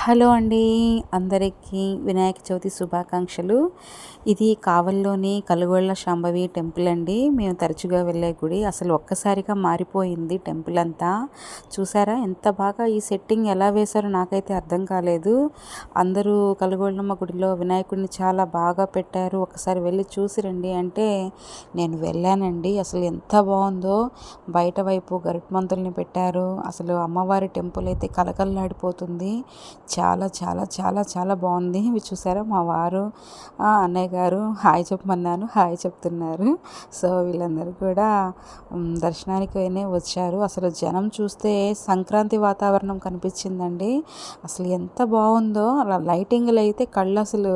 Hello అండి. అందరికీ వినాయక చవితి శుభాకాంక్షలు. ఇది కావల్లోని కలుగొళ్ళ శాంభవి టెంపుల్ అండి. మేము తరచుగా వెళ్ళే గుడి. అసలు ఒక్కసారిగా మారిపోయింది టెంపుల్ అంతా. చూసారా? ఎంత బాగా ఈ సెట్టింగ్ ఎలా వేశారో నాకైతే అర్థం కాలేదు. అందరూ కలుగొళ్ళమ్మ గుడిలో వినాయకుడిని చాలా బాగా పెట్టారు. ఒకసారి వెళ్ళి చూసి రండి అంటే నేను వెళ్ళానండి. అసలు ఎంత బాగుందో. బయట వైపు గరుట్మంతుల్ని పెట్టారు. అసలు అమ్మవారి టెంపుల్ అయితే కలకల్లాడిపోతుంది చాలా చాలా చాలా చాలా బాగుంది. ఇవి చూసారా మా వారు? అన్నయ్య గారు హాయ్ చెప్పమన్నాను హాయ్ చెప్తున్నారు. సో వీళ్ళందరూ కూడా దర్శనానికి వచ్చారు. అసలు జనం చూస్తే సంక్రాంతి వాతావరణం కనిపించిందండి. అసలు ఎంత బాగుందో అలా లైటింగ్లు అయితే కళ్ళు అసలు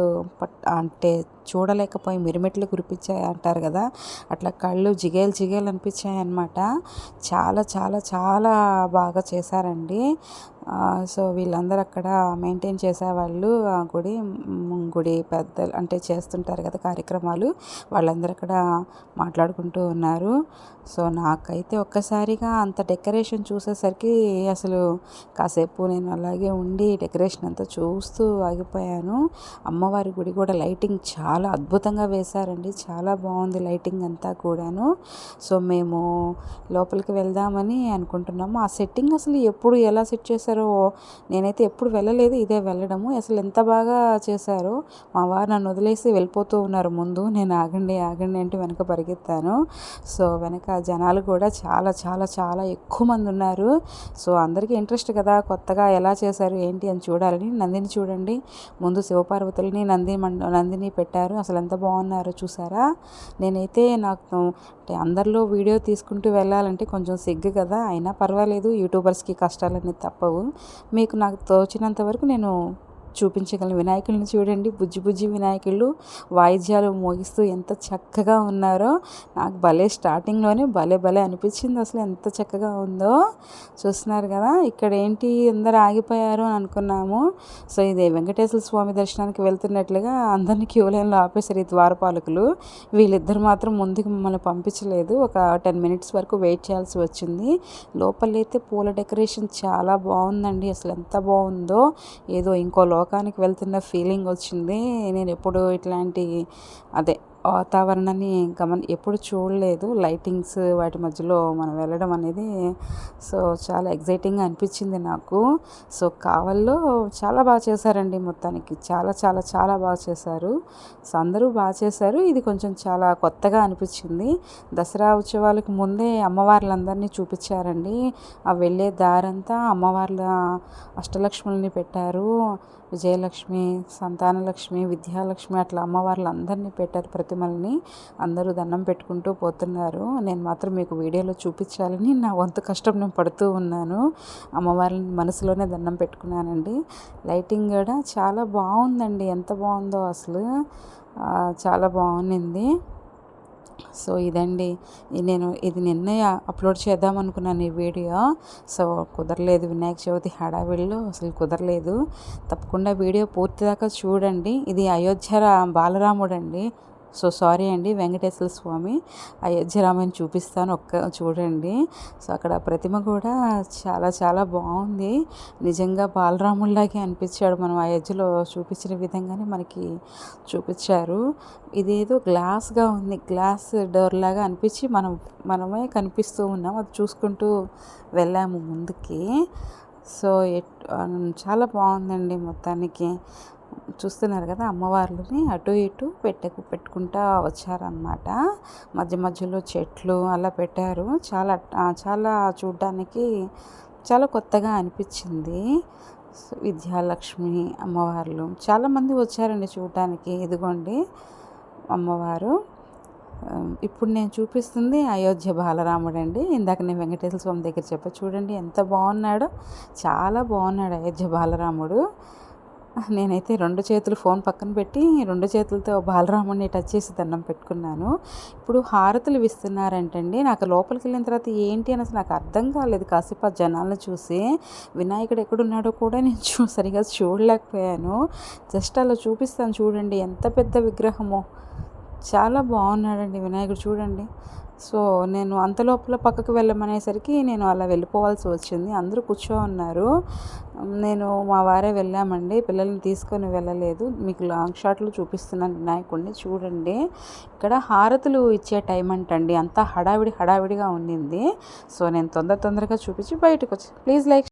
అంటే చూడలేకపోయి మిరిమెట్లు కురిపించాయి అంటారు కదా. అట్లా కళ్ళు జిగేలు జిగేలు అనిపించాయి అనమాట చాలా చాలా చాలా బాగా చేశారండి. సో వీళ్ళందరూ అక్కడ మెయింటైన్ చేసేవాళ్ళు ఆ గుడి గుడి పెద్దలు అంటే చేస్తుంటారు కదా కార్యక్రమాలు. వాళ్ళందరూ అక్కడ మాట్లాడుకుంటూ ఉన్నారు. సో నాకైతే ఒక్కసారిగా అంత డెకరేషన్ చూసేసరికి అసలు కాసేపు నేను అలాగే ఉండి డెకరేషన్ అంతా చూస్తూ ఆగిపోయాను. అమ్మవారి గుడి కూడా లైటింగ్ చాలా అద్భుతంగా వేశారండి. చాలా బాగుంది లైటింగ్ అంతా కూడాను. సో మేము లోపలికి వెళ్దామని అనుకుంటున్నాము. ఆ సెట్టింగ్ అసలు ఎప్పుడు ఎలా సెట్ చేశారో నేనైతే ఎప్పుడు వెళ్ళలేదు ఇదే వెళ్ళడము. అసలు ఎంత బాగా చేశారో మా వారు నన్ను వదిలేసి వెళ్ళిపోతూ ఉన్నారు. ముందు నేను ఆగండి ఆగండి అంటే వెనక పరిగెత్తాను. సో వెనక జనాలు కూడా చాలా చాలా చాలా ఎక్కువ మంది ఉన్నారు. సో అందరికీ ఇంట్రెస్ట్ కదా కొత్తగా ఎలా చేశారు ఏంటి అని చూడాలని. నందిని చూడండి. ముందు శివపార్వతులని నంది మండ నందిని పెట్టారు. అసలు ఎంత బాగున్నారో చూసారా? నేనైతే నాకు అంటే అందరిలో వీడియో తీసుకుంటూ వెళ్ళాలంటే కొంచెం సిగ్గు కదా. అయినా పర్వాలేదు యూట్యూబర్స్కి కష్టాలన్నీ తప్పవు. మీకు నాకు తోచినంత ఇంతవరకు నేను చూపించగల వినాయకుల్ని చూడండి. బుజ్జి బుజ్జి వినాయకులు వాయిద్యాలు మోగిస్తూ ఎంత చక్కగా ఉన్నారో. నాకు భలే స్టార్టింగ్లోనే భలే భలే అనిపించింది. అసలు ఎంత చక్కగా ఉందో. చూస్తున్నారు కదా ఇక్కడ ఏంటి అందరు ఆగిపోయారు అని అనుకున్నాము. సో ఇది వెంకటేశ్వర స్వామి దర్శనానికి వెళ్తున్నట్లుగా అందరినీ క్యూ లైన్లో ఆపేశారు ఈ ద్వారపాలకులు. వీళ్ళిద్దరు మాత్రం ముందుకు మమ్మల్ని పంపించలేదు. ఒక టెన్ మినిట్స్ వరకు వెయిట్ చేయాల్సి వచ్చింది. లోపలైతే పూల డెకరేషన్ చాలా బాగుందండి. అసలు ఎంత బాగుందో. ఏదో ఇంకో లోకానికి వెళ్తున్న ఫీలింగ్ వచ్చింది. నేను ఎప్పుడు ఇట్లాంటి అదే వాతావరణాన్ని గమన ఎప్పుడు చూడలేదు. లైటింగ్స్ వాటి మధ్యలో మనం వెళ్ళడం అనేది సో చాలా ఎగ్జైటింగ్గా అనిపించింది నాకు. సో కావల్లో చాలా బాగా చేశారండి మొత్తానికి. చాలా చాలా చాలా బాగా చేశారు. సో అందరూ బాగా చేశారు. ఇది కొంచెం చాలా కొత్తగా అనిపించింది. దసరా ఉత్సవాలకు ముందే అమ్మవార్లందరినీ చూపించారండి. ఆ వెళ్ళే దారంతా అమ్మవార్ల అష్టలక్ష్ములని పెట్టారు. విజయలక్ష్మి సంతానలక్ష్మి విద్యాలక్ష్మి అట్లా అమ్మవార్లు అందరినీ పెట్టారు ప్రతిమల్ని అందరూ దండం పెట్టుకుంటూ పోతున్నారు. నేను మాత్రం మీకు వీడియోలో చూపించాలని నా వంతు కష్టం నేను పడుతూ ఉన్నాను. అమ్మవారిని మనసులోనే దండం పెట్టుకున్నానండి. లైటింగ్ కూడా చాలా బాగుందండి. ఎంత బాగుందో అసలు. చాలా బాగుంది సో ఇదండి. నేను ఇది నిన్నే అప్లోడ్ చేద్దాం అనుకున్నాను ఈ వీడియో. సో కుదరలేదు వినాయక చవితి హడావిడిలో. అసలు కుదరలేదు. తప్పకుండా వీడియో పూర్తిదాకా చూడండి. ఇది అయోధ్య బాలరాముడు అండి సో సారీ అండి వెంకటేశ్వర స్వామి. అయోధ్యరామని చూపిస్తాను ఒక్క చూడండి. సో అక్కడ ప్రతిమ కూడా చాలా చాలా బాగుంది. నిజంగా బాలరాముల్లాగే అనిపించాడు మనం అయోధ్యలో చూపించిన విధంగానే మనకి చూపించారు. ఇదేదో గ్లాస్గా ఉంది గ్లాస్ డోర్ లాగా అనిపించి మనం మనమే కనిపిస్తూ ఉన్నాం. అది చూసుకుంటూ వెళ్ళాము ముందుకి. సో చాలా బాగుందండి మొత్తానికి. చూస్తున్నారు కదా అమ్మవార్లని అటు ఇటు పెట్టకు పెట్టుకుంటా వచ్చారనమాట మధ్య మధ్యలో చెట్లు అలా పెట్టారు. చాలా చాలా చూడ్డానికి చాలా కొత్తగా అనిపించింది. విద్యాలక్ష్మి అమ్మవార్లు. చాలామంది వచ్చారండి చూడటానికి ఇదిగోండి అమ్మవారు. ఇప్పుడు నేను చూపిస్తుంది అయోధ్య బాలరాముడు అండి ఇందాక నేను వెంకటేశ్వర స్వామి దగ్గర చెప్ప. చూడండి ఎంత బాగున్నాడో. చాలా బాగున్నాడు అయోధ్య బాలరాముడు. నేనైతే రెండు చేతులు ఫోన్ పక్కన పెట్టి రెండు చేతులతో బాలరాముడిని టచ్ చేసి దండం పెట్టుకున్నాను. ఇప్పుడు హారతులు ఇస్తున్నారంటండి. నాకు లోపలికి వెళ్ళిన తర్వాత ఏంటి అని నాకు అర్థం కాలేదు. కాసేపు ఆ జనాలను చూసి వినాయకుడు ఎక్కడున్నాడో కూడా నేను చూ సరిగా చూడలేకపోయాను. జస్ట్ అలా చూపిస్తాను చూడండి. ఎంత పెద్ద విగ్రహమో. చాలా బాగున్నాడండి వినాయకుడు. చూడండి. సో నేను అంత లోపల పక్కకు వెళ్ళమనేసరికి నేను అలా వెళ్ళిపోవాల్సి వచ్చింది. అందరూ కూర్చో ఉన్నారు. నేను మా వారే వెళ్ళామండి. పిల్లల్ని తీసుకొని వెళ్ళలేదు. మీకు లాంగ్ షాట్లు చూపిస్తున్నాను వినాయకుడిని. చూడండి. ఇక్కడ హారతులు ఇచ్చే టైం అంటండి. అంతా హడావిడి హడావిడిగా ఉండింది. సో నేను తొందర తొందరగా చూపించి బయటకు వచ్చి ప్లీజ్ లైక్